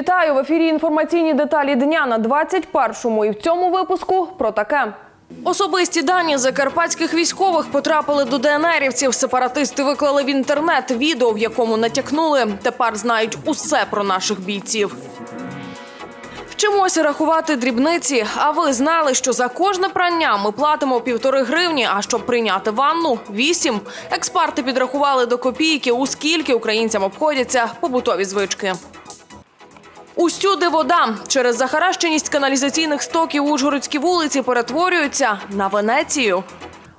Вітаю в ефірі. Інформаційні деталі дня на 21-му. І в цьому випуску про таке. Особисті дані закарпатських військових потрапили до ДНРівців. Сепаратисти виклали в інтернет відео, в якому натякнули. Тепер знають усе про наших бійців. Вчимося рахувати дрібниці. А ви знали, що за кожне прання ми платимо півтори гривні, а щоб прийняти ванну – вісім. Експерти підрахували до копійки, у скільки українцям обходяться побутові звички. Усюди вода через захаращеність каналізаційних стоків Ужгородські вулиці перетворюються на Венецію.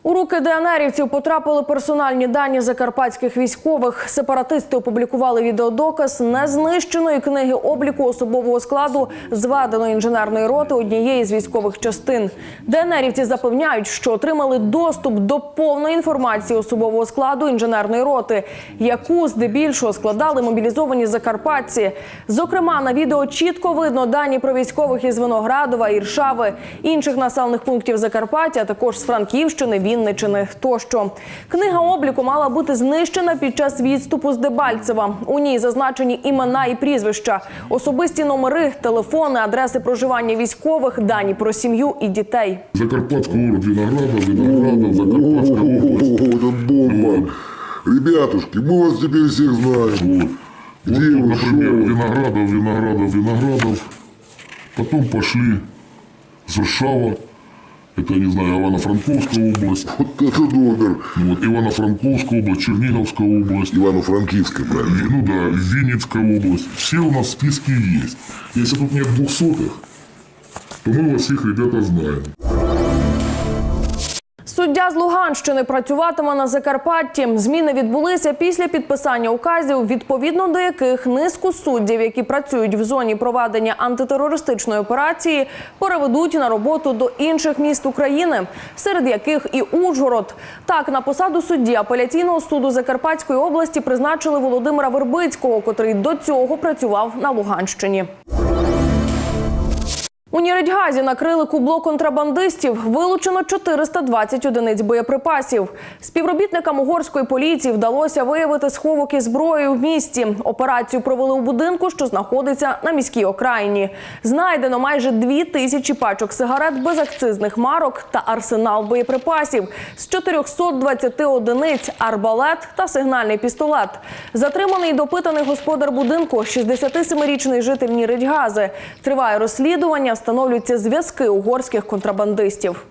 У руки ДНРівців потрапили персональні дані закарпатських військових. Сепаратисти опублікували відеодоказ незнищеної книги обліку особового складу зведеної інженерної роти однієї з військових частин. ДНРівці запевняють, що отримали доступ до повної інформації особового складу інженерної роти, яку здебільшого складали мобілізовані закарпатці. Зокрема, на відео чітко видно дані про військових із Виноградова, Іршави, інших населених пунктів Закарпаття, а також з Франківщини, Вінничини тощо. Книга обліку мала бути знищена під час відступу з Дебальцева. У ній зазначені імена і прізвища, особисті номери, телефони, адреси проживання військових, дані про сім'ю і дітей. Закарпатский город Виноградов, Виноградов, Закарпатская область. О, это бомба. Ребятушки, мы вас теперь всех знаем. Вот, Где вы, например, шо? Виноградов, Виноградов, Виноградов. Потом пошли Шершава, это, не знаю, Ивано-Франковская область. Вот это номер. Вот, Ивано-Франковская область, Черниговская область. Ивано-Франкивская, правильно? Ну да, Винницкая область. Все у нас в списке есть. Если тут нет двухсотых, то мы вас всех, ребята, знаем. Суддя з Луганщини працюватиме на Закарпатті. Зміни відбулися після підписання указів, відповідно до яких низку суддів, які працюють в зоні проведення антитерористичної операції, переведуть на роботу до інших міст України, серед яких і Ужгород. Так, на посаду судді апеляційного суду Закарпатської області призначили Володимира Вербицького, котрий до цього працював на Луганщині. У Ніридьгазі накрили кубло контрабандистів. Вилучено 420 одиниць боєприпасів. Співробітникам угорської поліції вдалося виявити сховок із зброєю в місті. Операцію провели у будинку, що знаходиться на міській окраїні. Знайдено майже дві тисячі пачок сигарет без акцизних марок та арсенал боєприпасів з 420 одиниць, арбалет та сигнальний пістолет. Затриманий і допитаний господар будинку, 67-річний житель Ніридьгази. Триває розслідування, встановлюються зв'язки угорських контрабандистів.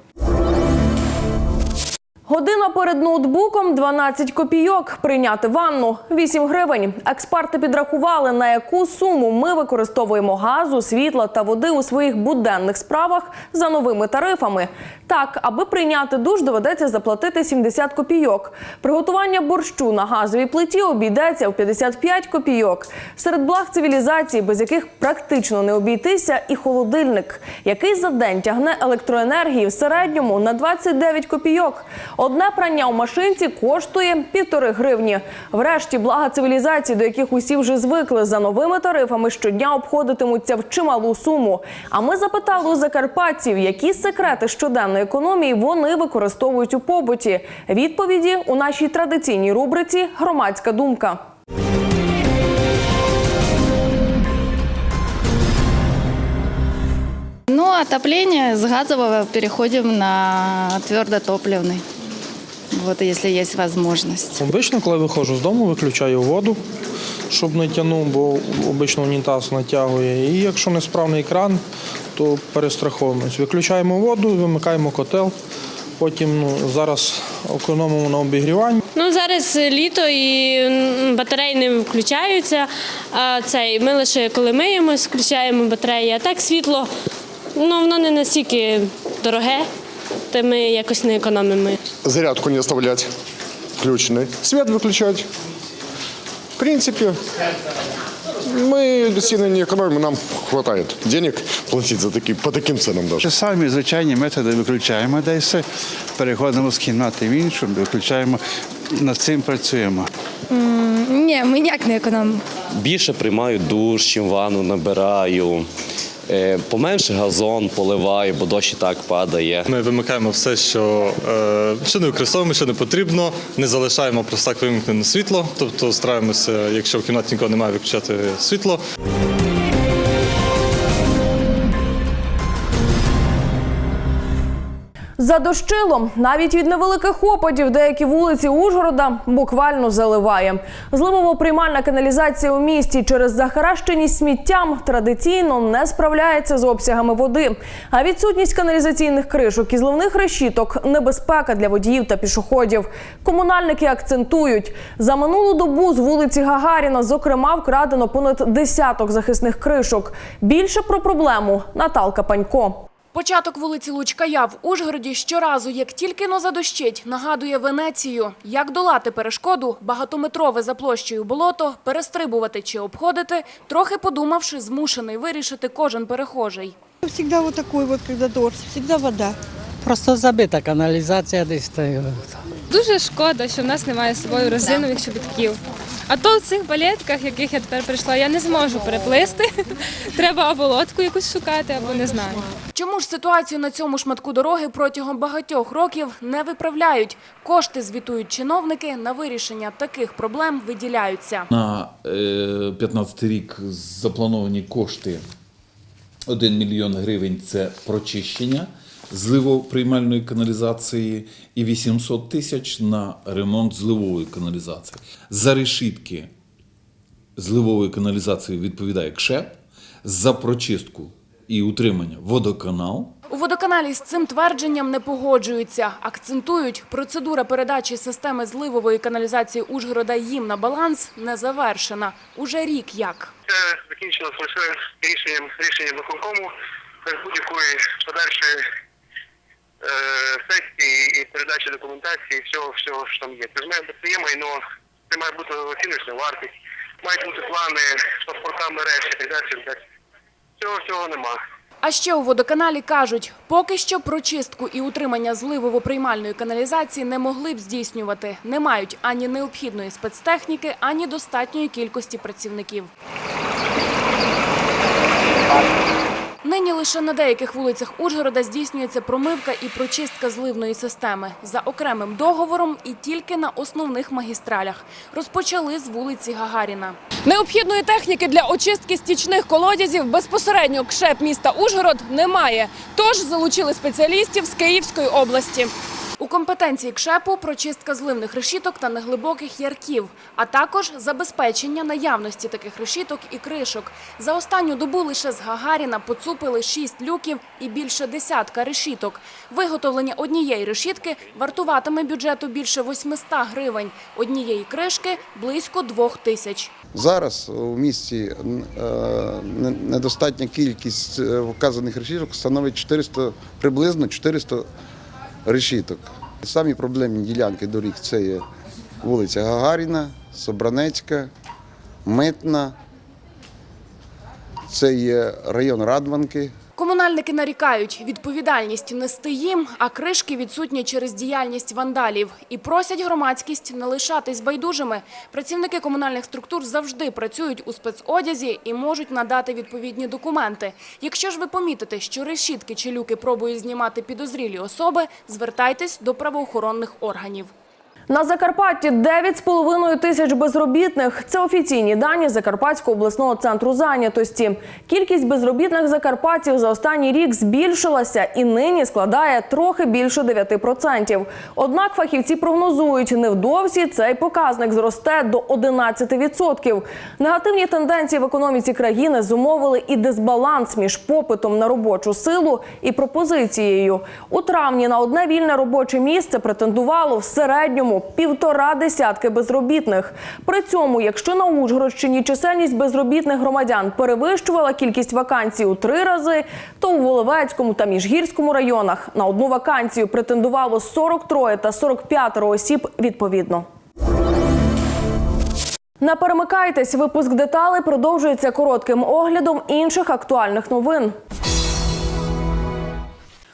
Година перед ноутбуком 12 копійок. Прийняти ванну 8 гривень. Експерти підрахували, на яку суму ми використовуємо газу, світла та води у своїх буденних справах за новими тарифами. Так, аби прийняти душ, доведеться заплатити 70 копійок. Приготування борщу на газовій плиті обійдеться в 55 копійок. Серед благ цивілізації, без яких практично не обійтися, і холодильник, який за день тягне електроенергії в середньому на 29 копійок. Одне прання у машинці коштує півтори гривні. Врешті блага цивілізації, до яких усі вже звикли за новими тарифами, щодня обходитимуться в чималу суму. А ми запитали у закарпатців, які секрети щоденної економії вони використовують у побуті. Відповіді у нашій традиційній рубриці Громадська думка. Ну, отопление с газового переходим на твердотопливный. Вот если есть возможность. Обично, коли виходжу з дому, виключаю воду, щоб не тягнув, бо обично унітаз натягує. І якщо несправний кран, то перестраховуємось. Виключаємо воду, вимикаємо котел. Потім ну, зараз економимо на обігріванні. Ну зараз літо і батареї не включаються. А цей ми лише коли миємось, включаємо батареї. А так світло, ну воно не настільки дороге, то ми якось не економимо. зарядку не оставлять включенной, свет выключать. В принципе, мы сильно не экономим, нам хватает денег платить за такі, по таким ценам даже. Самі звичайні методи виключаємо, де все. Переходимо з кімнати в іншу, виключаємо, над цим працюємо. Ні, ми ніяк не економимо. більше приймаю душ, чим ванну набираю. Е, Поменше газон поливаю, бо дощ і так падає. Ми вимикаємо все, що, е, що не використовуємо, що не потрібно, не залишаємо просто так вимкнене світло, тобто стараємося, якщо в кімнаті нікого немає, виключати світло. Задощило. Навіть від невеликих опадів деякі вулиці Ужгорода буквально заливає. Зливово-приймальна каналізація у місті через захаращеність сміттям традиційно не справляється з обсягами води. А відсутність каналізаційних кришок і зливних решіток небезпека для водіїв та пішоходів. Комунальники акцентують, за минулу добу з вулиці Гагаріна, зокрема, вкрадено понад десяток захисних кришок. Більше про проблему Наталка Панько. Початок вулиці Лучкая в Ужгороді щоразу, як тільки но задощить, нагадує Венецію. Як долати перешкоду, багатометрове за площею болото, перестрибувати чи обходити, трохи подумавши, змушений вирішити кожен перехожий. Завжди вот такой вот, когда дождь, вода. Просто забита каналізація десь. та Дуже шкода, що в нас немає з собою резинових чобітків. А то в цих балетках, яких я тепер прийшла, я не зможу переплисти. Треба або лодку якусь шукати, або не знаю. Чому ж ситуацію на цьому шматку дороги протягом багатьох років не виправляють? Кошти, звітують чиновники, на вирішення таких проблем виділяються. На е, 15 рік заплановані кошти 1 мільйон гривень це прочищення зливоприймальної каналізації і 800 тисяч на ремонт зливової каналізації. За решітки зливової каналізації відповідає КШЕП, за прочистку і утримання водоканал. У водоканалі з цим твердженням не погоджуються. Акцентують, процедура передачі системи зливової каналізації Ужгорода їм на баланс не завершена. Уже рік як. Це закінчилось лише рішенням рішенням виконкому без будь-якої подальшої сесії і передачі документації, всього, всього, що там є. Це ж має бути є майно, це має бути оціночна вартість, мають бути плани, паспорта мереж і так далі. і так далі. Цього всього нема. А ще у водоканалі кажуть, поки що прочистку і утримання зливово-приймальної каналізації не могли б здійснювати. Не мають ані необхідної спецтехніки, ані достатньої кількості працівників. Нині лише на деяких вулицях Ужгорода здійснюється промивка і прочистка зливної системи за окремим договором і тільки на основних магістралях. Розпочали з вулиці Гагаріна. Необхідної техніки для очистки стічних колодязів безпосередньо КШЕП міста Ужгород немає. Тож залучили спеціалістів з Київської області. У компетенції КШЕПу прочистка зливних решіток та неглибоких ярків, а також забезпечення наявності таких решіток і кришок. За останню добу лише з Гагаріна поцупили шість люків і більше десятка решіток. Виготовлення однієї решітки вартуватиме бюджету більше 800 гривень, однієї кришки – близько двох тисяч. Зараз у місті е, недостатня кількість е, вказаних решіток становить 400, приблизно 400 решіток. Самі проблемні ділянки доріг це є вулиця Гагаріна, Собранецька, Митна, це є район Радванки. Комунальники нарікають, відповідальність нести їм, а кришки відсутні через діяльність вандалів. І просять громадськість не лишатись байдужими. Працівники комунальних структур завжди працюють у спецодязі і можуть надати відповідні документи. Якщо ж ви помітите, що решітки чи люки пробують знімати підозрілі особи, звертайтесь до правоохоронних органів. На Закарпатті 9,5 тисяч безробітних. Це офіційні дані Закарпатського обласного центру зайнятості. Кількість безробітних закарпатців за останній рік збільшилася і нині складає трохи більше 9%. Однак фахівці прогнозують, невдовзі цей показник зросте до 11%. Негативні тенденції в економіці країни зумовили і дисбаланс між попитом на робочу силу і пропозицією. У травні на одне вільне робоче місце претендувало в середньому півтора десятки безробітних. При цьому, якщо на Ужгородщині чисельність безробітних громадян перевищувала кількість вакансій у три рази, то у Воловецькому та Міжгірському районах на одну вакансію претендувало 43 та 45 осіб відповідно. Не перемикайтесь. Випуск деталей продовжується коротким оглядом інших актуальних новин.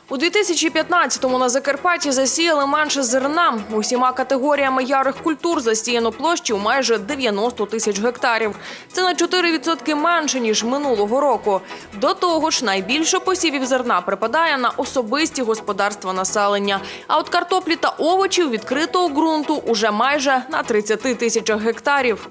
У 2015-му на Закарпатті засіяли менше зерна. Усіма категоріями ярих культур засіяно площі у майже 90 тисяч гектарів. Це на 4% менше ніж минулого року. До того ж, найбільше посівів зерна припадає на особисті господарства населення. А от картоплі та овочів відкритого ґрунту уже майже на 30 тисячах гектарів.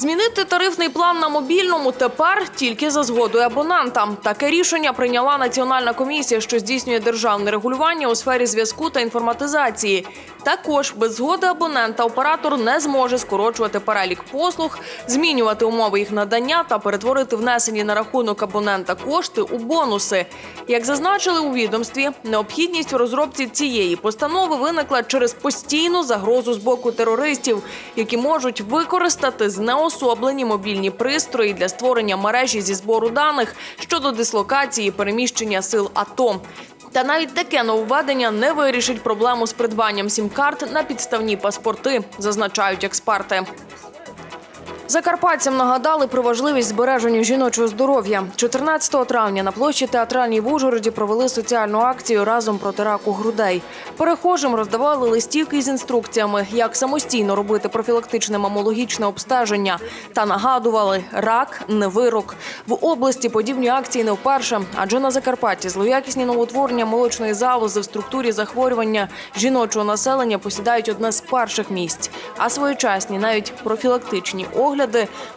Змінити тарифний план на мобільному тепер тільки за згодою абонента. Таке рішення прийняла Національна комісія, що здійснює державне регулювання у сфері зв'язку та інформатизації. Також без згоди абонента оператор не зможе скорочувати перелік послуг, змінювати умови їх надання та перетворити внесені на рахунок абонента кошти у бонуси. Як зазначили у відомстві, необхідність у розробці цієї постанови виникла через постійну загрозу з боку терористів, які можуть використати знеособлені мобільні пристрої для створення мережі зі збору даних щодо дислокації переміщення сил АТО. Та навіть таке нововведення не вирішить проблему з придбанням сім-карт на підставні паспорти, зазначають експерти. Закарпатцям нагадали про важливість збереження жіночого здоров'я. 14 травня на площі театральній в Ужгороді провели соціальну акцію разом проти раку грудей. Перехожим роздавали листівки з інструкціями, як самостійно робити профілактичне мамологічне обстеження. Та нагадували, рак не вирок. В області подібні акції не вперше, адже на Закарпатті злоякісні новотворення молочної залози в структурі захворювання жіночого населення посідають одне з перших місць. А своєчасні, навіть профілактичні огляди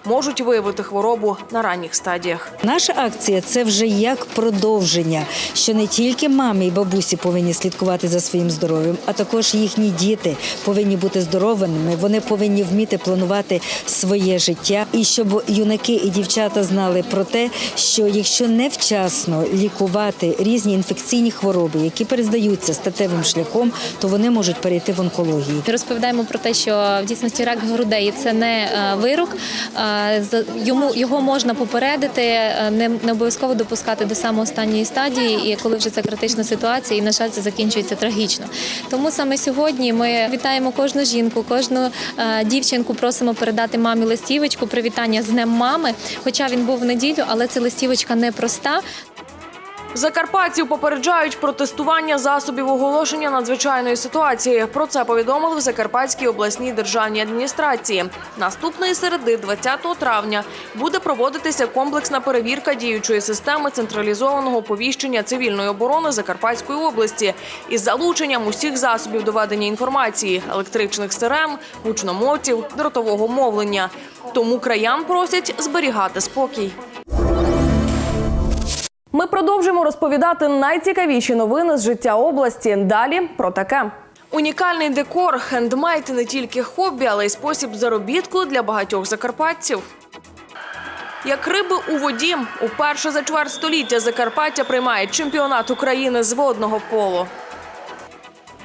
можуть виявити хворобу на ранніх стадіях. Наша акція це вже як продовження, що не тільки мамі і бабусі повинні слідкувати за своїм здоров'ям, а також їхні діти повинні бути здоровими. Вони повинні вміти планувати своє життя, і щоб юнаки і дівчата знали про те, що якщо невчасно лікувати різні інфекційні хвороби, які передаються статевим шляхом, то вони можуть перейти в онкологію. Розповідаємо про те, що в дійсності рак грудей це не е, вирок. Е, за- Йому його можна попередити, е, не, не обов'язково допускати до самої останньої стадії, і коли вже це критична ситуація, і на жаль, це закінчується трагічно. Тому саме сьогодні ми вітаємо кожну жінку, кожну е, дівчинку. Просимо передати мамі листівочку, привітання з Днем мами. Хоча він був в неділю, але ця листівочка непроста. Закарпатців попереджають про тестування засобів оголошення надзвичайної ситуації. Про це повідомили в Закарпатській обласній державній адміністрації. Наступної середи, 20 травня, буде проводитися комплексна перевірка діючої системи централізованого оповіщення цивільної оборони Закарпатської області із залученням усіх засобів доведення інформації електричних сирен, гучномовців, дротового мовлення. Тому краян просять зберігати спокій. Ми продовжуємо розповідати найцікавіші новини з життя області. Далі про таке. Унікальний декор, хендмайт, не тільки хобі, але й спосіб заробітку для багатьох закарпатців. Як риби у воді, уперше за чверть століття Закарпаття приймає чемпіонат України з водного полу.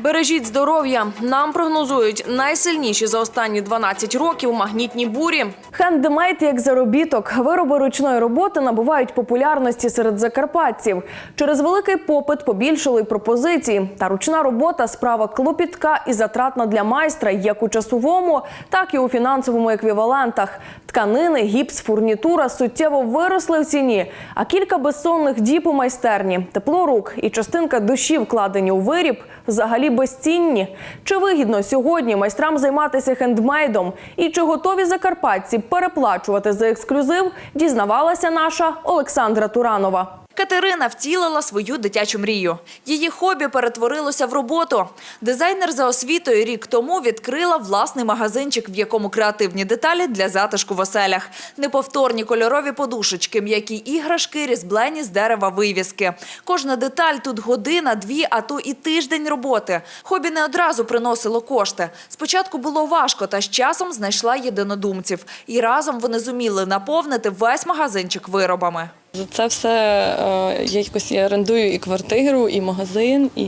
Бережіть здоров'я. Нам прогнозують найсильніші за останні 12 років магнітні бурі. Хендмейд як заробіток. Вироби ручної роботи набувають популярності серед закарпатців. Через великий попит побільшили пропозиції. Та ручна робота справа клопітка і затратна для майстра як у часовому, так і у фінансовому еквівалентах. Тканини, гіпс, фурнітура суттєво виросли в ціні. А кілька безсонних діб у майстерні, тепло рук і частинка душі вкладені у виріб взагалі безцінні. Чи вигідно сьогодні майстрам займатися хендмейдом? І чи готові закарпатці переплачувати за ексклюзив? Дізнавалася наша Олександра Туранова. Катерина втілила свою дитячу мрію. Її хобі перетворилося в роботу. Дизайнер за освітою рік тому відкрила власний магазинчик, в якому креативні деталі для затишку в оселях. Неповторні кольорові подушечки, м'які іграшки, різблені з дерева вивіски. Кожна деталь тут година, дві, а то і тиждень роботи. Хобі не одразу приносило кошти. Спочатку було важко, та з часом знайшла єдинодумців. І разом вони зуміли наповнити весь магазинчик виробами. За це все е, я якось і орендую і квартиру, і магазин, і,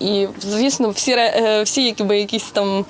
і звісно, всі, е, всі якби, якісь там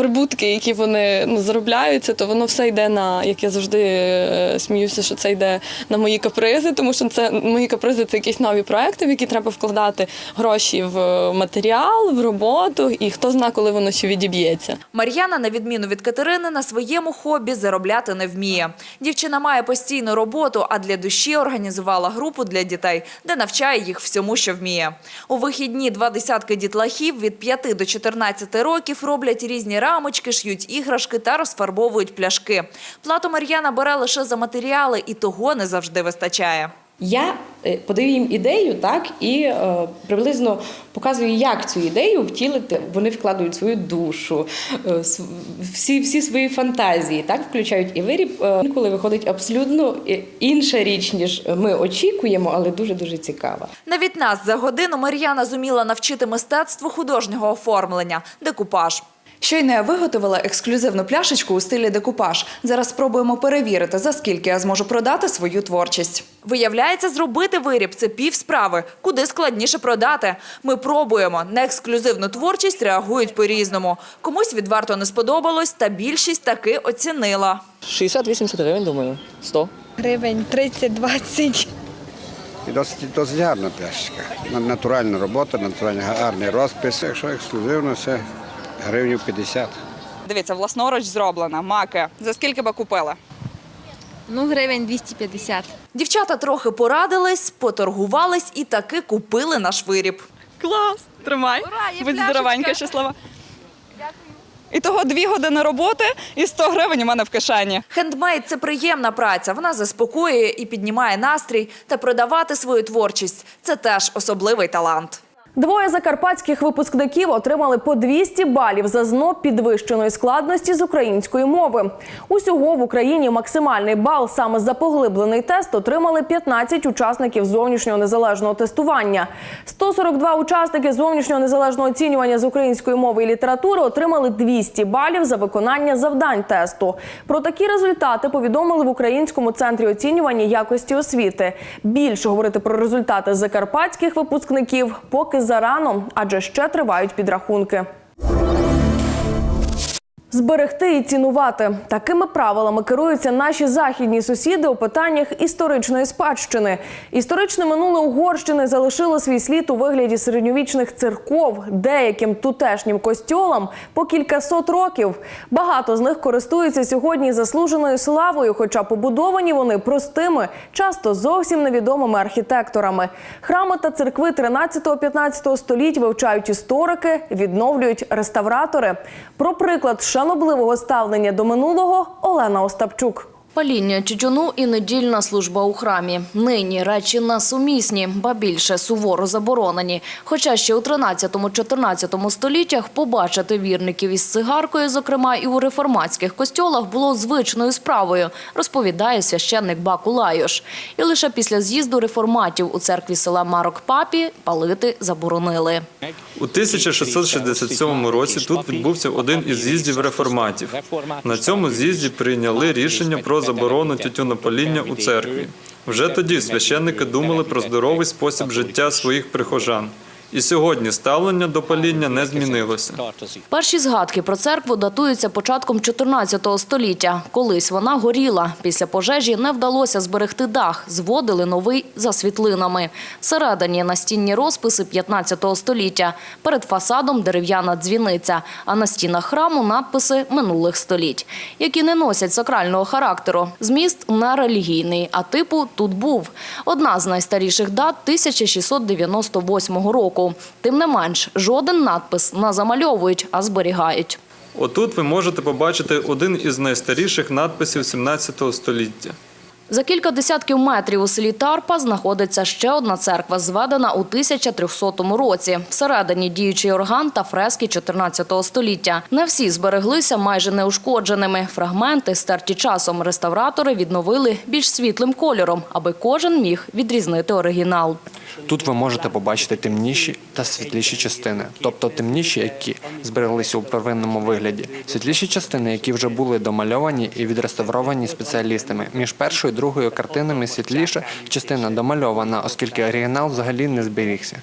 прибутки, які вони ну, заробляються, то воно все йде на, як я завжди е, сміюся, що це йде на мої капризи, тому що це мої капризи це якісь нові проекти, в які треба вкладати гроші в матеріал, в роботу, і хто знає, коли воно ще відіб'ється. Мар'яна, на відміну від Катерини, на своєму хобі заробляти не вміє. Дівчина має постійну роботу, а для душі організувала групу для дітей, де навчає їх всьому, що вміє. У вихідні два десятки дітлахів від 5 до 14 років роблять різні рамочки, ш'ють іграшки та розфарбовують пляшки. Плату Мар'яна бере лише за матеріали, і того не завжди вистачає. Я е, подаю їм ідею, так і е, приблизно показую, як цю ідею втілити. Вони вкладають свою душу, е, всі, всі свої фантазії, так включають і виріб. Е, Інколи виходить абсолютно е, інша річ, ніж ми очікуємо, але дуже дуже цікава. Навіть нас за годину Мар'яна зуміла навчити мистецтву художнього оформлення декупаж. Щойно я виготовила ексклюзивну пляшечку у стилі декупаж. Зараз спробуємо перевірити, за скільки я зможу продати свою творчість. Виявляється, зробити виріб це пів справи, куди складніше продати. Ми пробуємо. На ексклюзивну творчість реагують по-різному. Комусь відверто не сподобалось, та більшість таки оцінила. 60-80 гривень, думаю, 100. Гривень 30-20. І досить, досить гарна пляшечка. На- Натуральна робота, натуральний гарний розпис. Якщо ексклюзивно, це гривнів 50. Дивіться, власноруч зроблена, маки. За скільки би купила? Ну, гривень 250. Дівчата трохи порадились, поторгувались і таки купили наш виріб. Клас! Тримай. Будь здоровенька, щаслива. І того дві години роботи і 100 гривень у мене в кишені. Хендмейд це приємна праця. Вона заспокоює і піднімає настрій. Та продавати свою творчість це теж особливий талант. Двоє закарпатських випускників отримали по 200 балів за ЗНО підвищеної складності з української мови. Усього в Україні максимальний бал саме за поглиблений тест отримали 15 учасників зовнішнього незалежного тестування. 142 учасники зовнішнього незалежного оцінювання з української мови і літератури отримали 200 балів за виконання завдань тесту. Про такі результати повідомили в Українському центрі оцінювання якості освіти. Більше говорити про результати закарпатських випускників поки зарано, адже ще тривають підрахунки. Зберегти і цінувати такими правилами керуються наші західні сусіди у питаннях історичної спадщини. Історичне минуле Угорщини залишило свій слід у вигляді середньовічних церков, деяким тутешнім костьолам по кількасот років. Багато з них користуються сьогодні заслуженою славою, хоча побудовані вони простими, часто зовсім невідомими архітекторами. Храми та церкви 13-15 століть вивчають історики, відновлюють реставратори. Про приклад шанобливого ставлення до минулого Олена Остапчук. Паління тютюну і недільна служба у храмі. Нині речі насумісні, ба більше суворо заборонені. Хоча ще у 13-14 століттях побачити вірників із цигаркою, зокрема і у реформатських костьолах, було звичною справою, розповідає священник Баку Лайош. І лише після з'їзду реформатів у церкві села Марок Папі палити заборонили. У 1667 році тут відбувся один із з'їздів реформатів. На цьому з'їзді прийняли рішення про заборону тютюнопаління у церкві. Вже тоді священники думали про здоровий спосіб життя своїх прихожан. І сьогодні ставлення до паління не змінилося. Перші згадки про церкву датуються початком 14 століття. Колись вона горіла. Після пожежі не вдалося зберегти дах, зводили новий за світлинами. Всередині настінні розписи 15 століття. Перед фасадом дерев'яна дзвіниця, а на стінах храму надписи минулих століть, які не носять сакрального характеру. Зміст не релігійний, а типу тут був. Одна з найстаріших дат 1698 року. Тим не менш, жоден надпис не замальовують, а зберігають. Отут ви можете побачити один із найстаріших надписів 17 століття. За кілька десятків метрів у селі Тарпа знаходиться ще одна церква, зведена у 1300 році. Всередині діючий орган та фрески 14 століття. Не всі збереглися майже неушкодженими. Фрагменти, стерті часом, реставратори відновили більш світлим кольором, аби кожен міг відрізнити оригінал. Тут ви можете побачити темніші та світліші частини, тобто темніші, які збереглися у первинному вигляді, світліші частини, які вже були домальовані і відреставровані спеціалістами. Між першою другою картинами світліша частина домальована, оскільки оригінал взагалі не зберігся.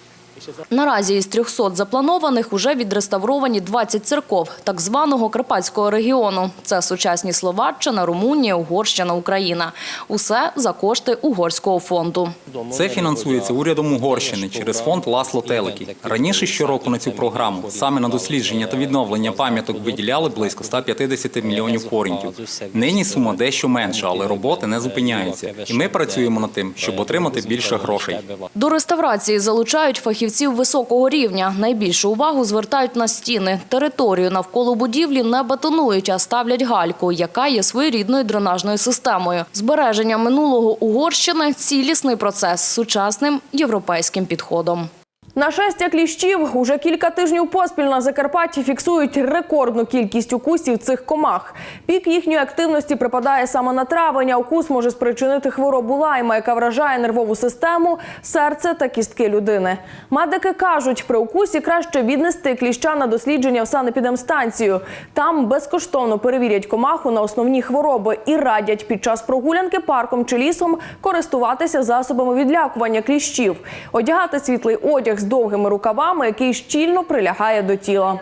Наразі із 300 запланованих уже відреставровані 20 церков так званого Карпатського регіону. Це сучасні Словаччина, Румунія, Угорщина, Україна. Усе за кошти угорського фонду. Це фінансується урядом Угорщини через фонд Ласло Телекі. Раніше щороку на цю програму саме на дослідження та відновлення пам'яток виділяли близько 150 мільйонів форінтів. Нині сума дещо менша, але роботи не зупиняються. І ми працюємо над тим, щоб отримати більше грошей. До реставрації залучають фахівців фахівців високого рівня. Найбільшу увагу звертають на стіни. Територію навколо будівлі не бетонують, а ставлять гальку, яка є своєрідною дренажною системою. Збереження минулого Угорщини – цілісний процес з сучасним європейським підходом. Нашестя кліщів уже кілька тижнів поспіль на Закарпатті фіксують рекордну кількість укусів цих комах. Пік їхньої активності припадає саме на травень. а Укус може спричинити хворобу лайма, яка вражає нервову систему, серце та кістки людини. Медики кажуть, при укусі краще віднести кліща на дослідження в санепідемстанцію. Там безкоштовно перевірять комаху на основні хвороби і радять під час прогулянки парком чи лісом користуватися засобами відлякування кліщів, одягати світлий одяг довгими рукавами, який щільно прилягає до тіла.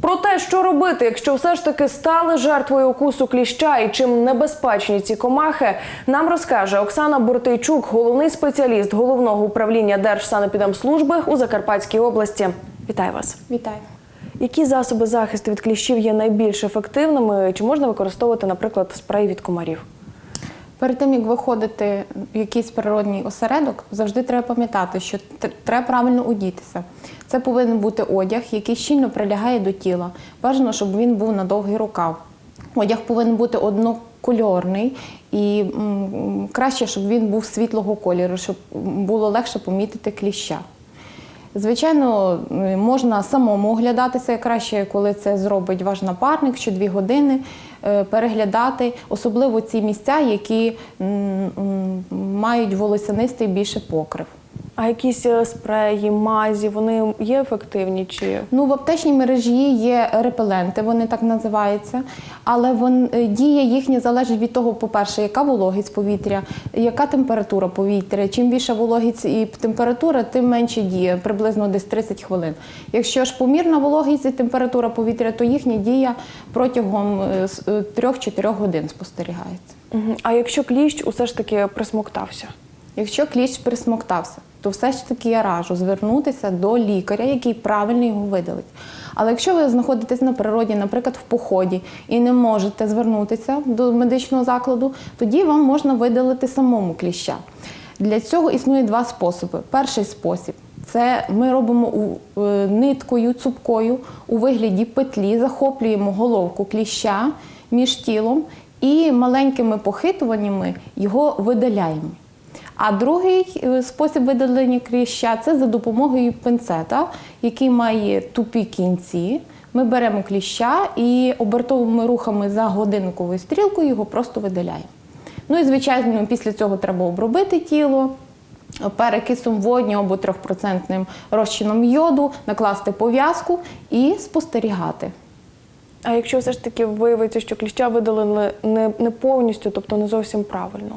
Про те, що робити, якщо все ж таки стали жертвою укусу кліща і чим небезпечні ці комахи, нам розкаже Оксана Бортейчук, головний спеціаліст головного управління Держсанепідемслужби у Закарпатській області. Вітаю вас! Вітаю. Які засоби захисту від кліщів є найбільш ефективними? Чи можна використовувати, наприклад, спрей від комарів? Перед тим як виходити в якийсь природній осередок, завжди треба пам'ятати, що треба правильно одітися. Це повинен бути одяг, який щільно прилягає до тіла. Бажано, щоб він був на довгий рукав. Одяг повинен бути однокольорний і краще, щоб він був світлого кольору, щоб було легше помітити кліща. Звичайно, можна самому оглядатися краще, коли це зробить ваш напарник, що дві години е, переглядати, особливо ці місця, які мають волосянистий більше покрив. А якісь е, спреї, мазі, вони є ефективні чи Ну, в аптечній мережі є репеленти, вони так називаються, але вон, е, дія їхня залежить від того, по-перше, яка вологість повітря, яка температура повітря. Чим більша вологість і температура, тим менше діє, приблизно десь 30 хвилин. Якщо ж помірна вологість і температура повітря, то їхня дія протягом е, с- е, 3-4 годин спостерігається. А якщо кліщ усе ж таки присмоктався? Якщо кліщ присмоктався, то все ж таки я раджу звернутися до лікаря, який правильно його видалить. Але якщо ви знаходитесь на природі, наприклад, в поході, і не можете звернутися до медичного закладу, тоді вам можна видалити самому кліща. Для цього існує два способи. Перший спосіб це ми робимо е, ниткою, цупкою у вигляді петлі, захоплюємо головку кліща між тілом і маленькими похитуваннями його видаляємо. А другий е, спосіб видалення кліща це за допомогою пинцета, який має тупі кінці. Ми беремо кліща і обертовими рухами за годинниковою стрілкою його просто видаляємо. Ну і звичайно, після цього треба обробити тіло. Перекисом водню або 3% розчином йоду, накласти пов'язку і спостерігати. А якщо все ж таки виявиться, що кліща видалили не, не повністю, тобто не зовсім правильно?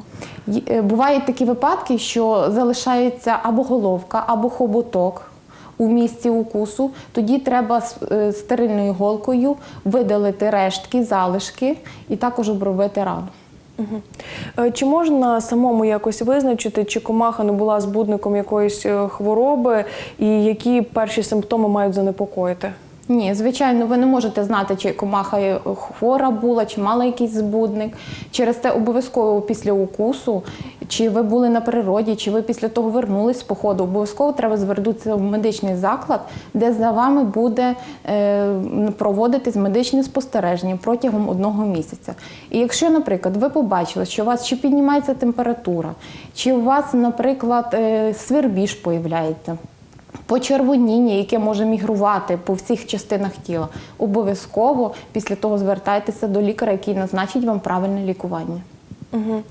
Е, Бувають такі випадки, що залишається або головка, або хоботок у місці укусу. Тоді треба е, стерильною голкою видалити рештки, залишки і також обробити рану. Е, Чи можна самому якось визначити, чи комаха не була збудником якоїсь хвороби, і які перші симптоми мають занепокоїти? Ні, звичайно, ви не можете знати, чи комаха хвора була, чи мала якийсь збудник. Через те обов'язково після укусу, чи ви були на природі, чи ви після того вернулись з походу, обов'язково треба звернутися в медичний заклад, де за вами буде е, проводитись медичне спостереження протягом одного місяця. І якщо, наприклад, ви побачили, що у вас чи піднімається температура, чи у вас, наприклад, е, свербіж появляється, Почервоніння, яке може мігрувати по всіх частинах тіла, обов'язково після того звертайтеся до лікаря, який назначить вам правильне лікування. Угу.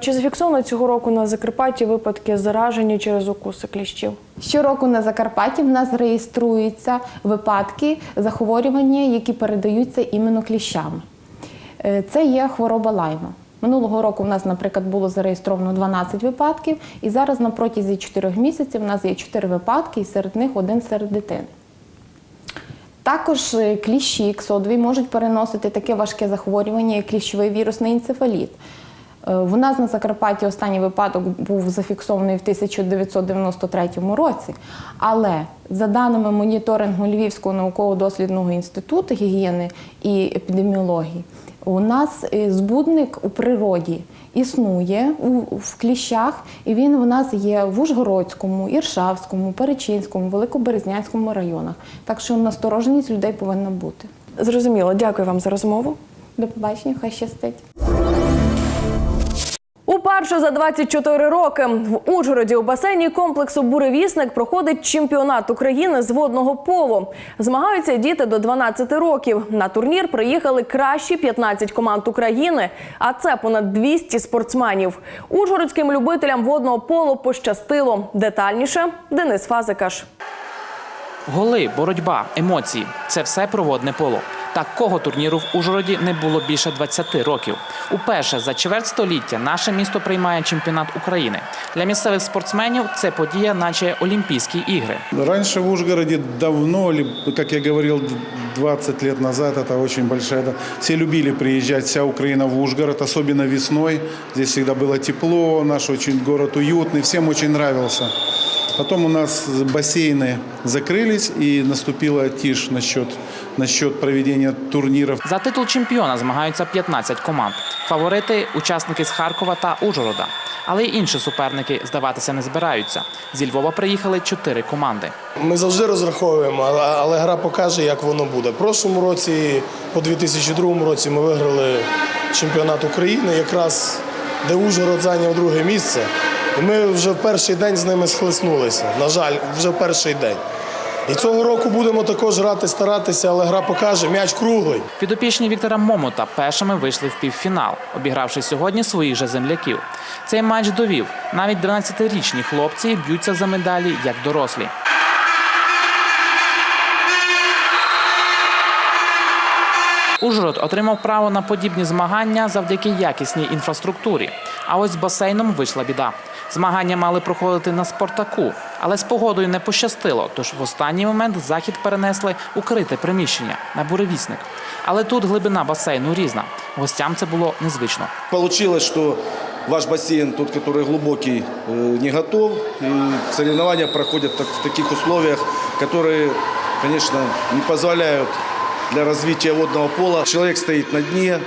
Чи зафіксовано цього року на Закарпатті випадки зараження через укуси кліщів? Щороку на Закарпатті в нас реєструються випадки захворювання, які передаються іменно кліщами. Е, Це є хвороба лайма. Минулого року в нас, наприклад, було зареєстровано 12 випадків, і зараз на протязі 4 місяців в нас є 4 випадки, і серед них один серед дитини. Також е, кліщі іксодові можуть переносити таке важке захворювання, як кліщовий вірусний енцефаліт. Е, У нас на Закарпатті останній випадок був зафіксований в 1993 році, але за даними моніторингу Львівського науково-дослідного інституту гігієни і епідеміології, у нас е, збудник у природі існує у, в кліщах, і він у нас є в Ужгородському, Іршавському, Перечинському, Великоберезнянському районах. Так що настороженість людей повинна бути. Зрозуміло, дякую вам за розмову. До побачення, хай щастить. Уперше за 24 роки в Ужгороді у басейні комплексу Буревісник проходить чемпіонат України з водного полу. Змагаються діти до 12 років. На турнір приїхали кращі 15 команд України, а це понад 200 спортсменів. Ужгородським любителям водного полу пощастило. Детальніше Денис Фазикаш. Голи, боротьба, емоції це все про водне поло. Такого турніру в Ужгороді не було більше 20 років. Уперше за чверть століття наше місто приймає чемпіонат України. Для місцевих спортсменів це подія, наче Олімпійські ігри. Раньше в Ужгороде давно, ли- как я говорил, 20 лет назад, это очень большая... да, Все любили приезжать, вся Украина в Ужгород, особенно весной. Здесь всегда было тепло, наш очень город уютный, всем очень нравился. Потом у нас бассейны закрылись, и наступила тишь насчет, насчет проведения турниров. За титул чемпіона змагаються 15 команд. Фаворити учасники з Харкова та Ужгорода. Але й інші суперники здаватися не збираються. Зі Львова приїхали чотири команди. Ми завжди розраховуємо, але, але гра покаже, як воно буде. В прошлому році, по 2002 році, ми виграли чемпіонат України, якраз де Ужгород зайняв друге місце. Ми вже в перший день з ними схлеснулися. На жаль, вже в перший день. І цього року будемо також грати, старатися, але гра покаже, м'яч круглий. Підопічні Віктора Момота першими вийшли в півфінал, обігравши сьогодні своїх же земляків. Цей матч довів. Навіть 12-річні хлопці б'ються за медалі як дорослі. Ужгород отримав право на подібні змагання завдяки якісній інфраструктурі. А ось з басейном вийшла біда. Змагання мали проходити на спортаку, але з погодою не пощастило. Тож в останній момент захід перенесли у крите приміщення на буревісник. Але тут глибина басейну різна. Гостям це було незвично. Получилось, что ваш бассейн, тот, который глубокий, э, не готов. И соревнования проходят так- в таких условиях, которые, конечно, не позволяют для развития водного пола. Человек стоит на дне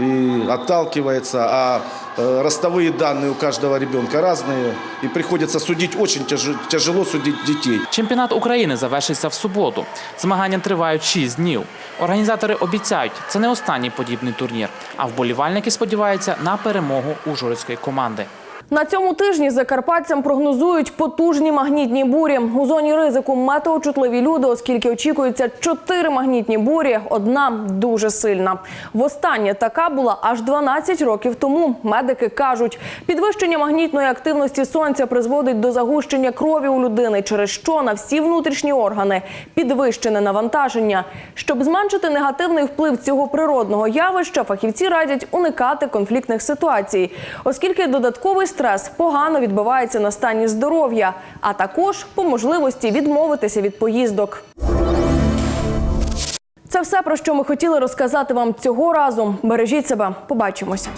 и отталкивается, а э, ростовые данные у каждого ребенка разные. И приходится судить, очень тяжело, тяжело судить детей. Чемпіонат України завершився в суботу. Змагання тривають 6 днів. Організатори обіцяють, це не останній подібний турнір. А вболівальники сподіваються на перемогу ужгородської команди. На цьому тижні закарпатцям прогнозують потужні магнітні бурі. У зоні ризику метеочутливі люди, оскільки очікується чотири магнітні бурі, одна дуже сильна. Востаннє така була аж 12 років тому. Медики кажуть, підвищення магнітної активності сонця призводить до загущення крові у людини, через що на всі внутрішні органи підвищене навантаження. Щоб зменшити негативний вплив цього природного явища, фахівці радять уникати конфліктних ситуацій, оскільки додатковий стрес погано відбивається на стані здоров'я, а також по можливості відмовитися від поїздок. Це все про що ми хотіли розказати вам цього разу. Бережіть себе, побачимося.